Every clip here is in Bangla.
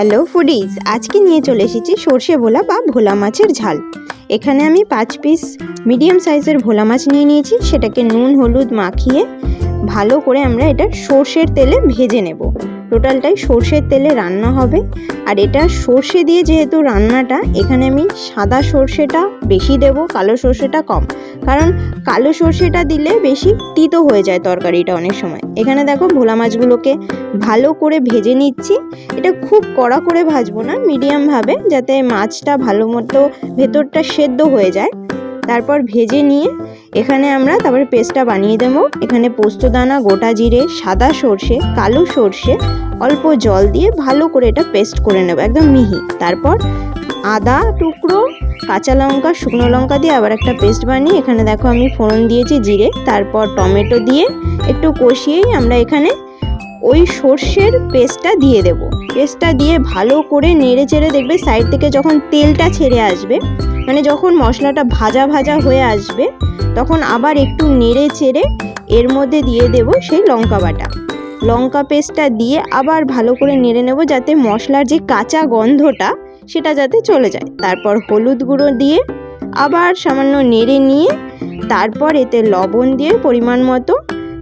হ্যালো ফুডিজ, আজকে নিয়ে চলে এসেছি সর্ষে ভোলা বা ভোলা মাছের ঝাল। এখানে আমি পাঁচ পিস মিডিয়াম সাইজের ভোলা মাছ নিয়ে নিয়েছি, সেটাকে নুন, হলুদ মাখিয়ে ভালো করে আমরা এটা সর্ষের তেলে ভেজে নেব। টোটালটাই সর্ষের তেলে রান্না হবে। আর এটা সর্ষে দিয়ে যেহেতু রান্নাটা, এখানে আমি সাদা সর্ষেটা বেশি দেব, কালো সর্ষেটা কম। কারণ কালো সর্ষেটা দিলে বেশি তিতো হয়ে যায় তরকারিটা অনেক সময়। এখানে দেখো ভোলা মাছগুলোকে ভালো করে ভেজে নিচ্ছি। এটা খুব কড়া করে ভাজবো না মিডিয়ামভাবে যাতে মাছটা ভালো মতো ভেতরটা সেদ্ধ হয়ে যায়। তারপর ভেজে নিয়ে এখানে আমরা তারপরে পেস্টটা বানিয়ে দেবো। এখানে পোস্তদানা গোটা জিরে, সাদা সর্ষে, কালো সর্ষে অল্প জল দিয়ে ভালো করে এটা পেস্ট করে নেব, একদম মিহি। তারপর আদা টুকরো, কাঁচা লঙ্কা, শুকনো লঙ্কা দিয়ে আবার একটা পেস্ট বানিয়ে এখানে দেখো আমি ফোড়ন দিয়েছি জিরে। তারপর টমেটো দিয়ে একটু কষিয়েই আমরা এখানে ওই সর্ষের পেস্টটা দিয়ে দেব। পেস্টটা দিয়ে ভালো করে নেড়ে চেড়ে দেখবে সাইড থেকে যখন তেলটা ছেড়ে আসবে মানে যখন মশলাটা ভাজা ভাজা হয়ে আসবে, তখন আবার একটু নেড়ে চেড়ে এর মধ্যে দিয়ে দেব সেই লঙ্কা বাটা। লঙ্কা পেস্টটা দিয়ে আবার ভালো করে নেড়ে নেব যাতে মশলার যে কাঁচা গন্ধটা, সেটা যাতে চলে যায়। তারপর হলুদ গুঁড়ো দিয়ে আবার সামান্য নেড়ে নিয়ে, তারপর এতে লবণ দিয়ে পরিমাণ মতো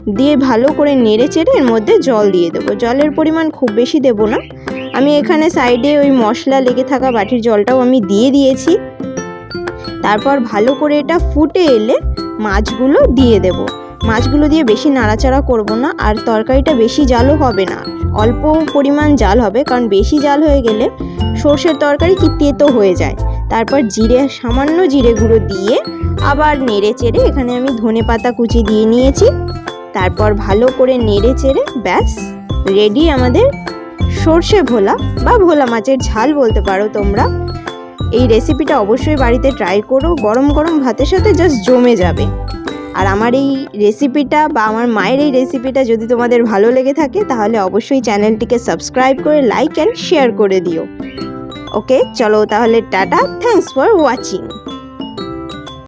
দিয়ে ভালো করে নেড়ে চেড়ে এর মধ্যে জল দিয়ে দেবো। জলের পরিমাণ খুব বেশি দেবো না। আমি এখানে সাইডে ওই মশলা লেগে থাকা বাটির জলটাও আমি দিয়ে দিয়েছি। তারপর ভালো করে এটা ফুটে এলে মাছগুলো দিয়ে দেব। মাছগুলো দিয়ে বেশি নাড়াচাড়া করব না, আর তরকারিটা বেশি জালও হবে না। অল্প পরিমাণ জাল হবে, কারণ বেশি জাল হয়ে গেলে সর্ষের তরকারি কি তেতো হয়ে যায়। তারপর জিরে, সামান্য জিরে গুঁড়ো দিয়ে আবার নেড়ে চেড়ে এখানে আমি ধনে পাতা কুচি দিয়ে নিয়েছি। তারপর ভালো করে নেড়ে চেড়ে ব্যাস রেডি আমাদের সর্ষে ভোলা বা ভোলা মাছের ঝাল বলতে পারো তোমরা। এই রেসিপিটা অবশ্যই বাড়িতে ট্রাই করো, গরম গরম ভাতের সাথে জাস্ট জমে যাবে। আর আমার এই রেসিপিটা বা আমার মায়ের এই রেসিপিটা যদি তোমাদের ভালো লেগে থাকে, তাহলে অবশ্যই চ্যানেলটিকে সাবস্ক্রাইব করে লাইক অ্যান্ড শেয়ার করে দিও। ওকে চলো তাহলে টাটা থ্যাঙ্কস ফর ওয়াচিং